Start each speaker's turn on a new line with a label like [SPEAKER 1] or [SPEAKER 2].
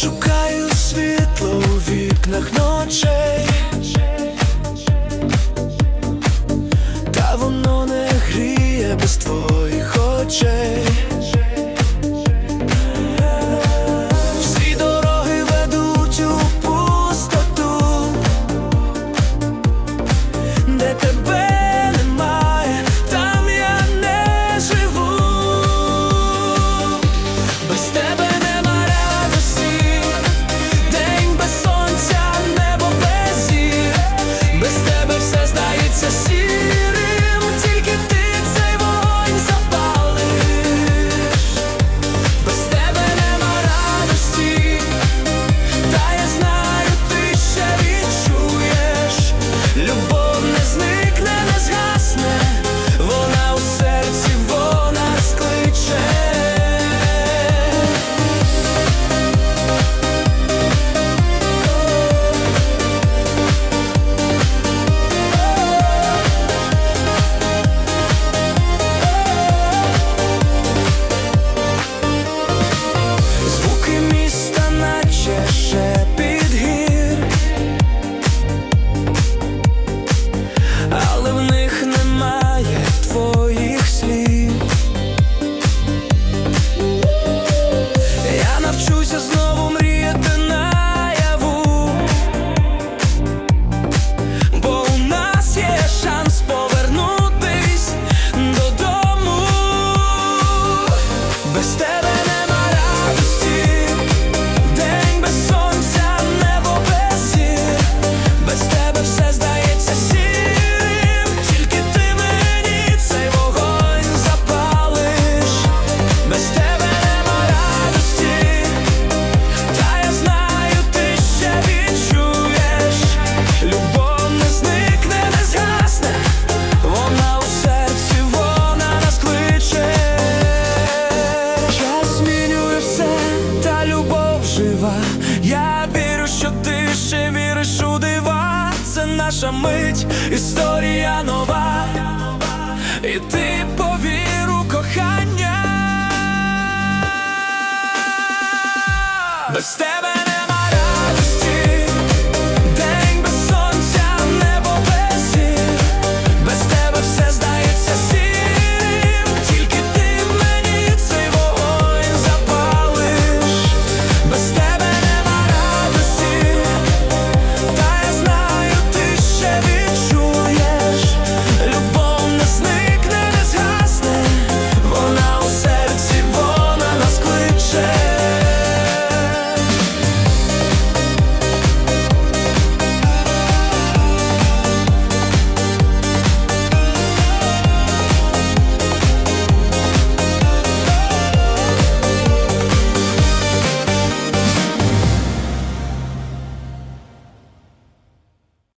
[SPEAKER 1] Шукаю світло у вікнах ночей. наша мить, історія нова, і ти по.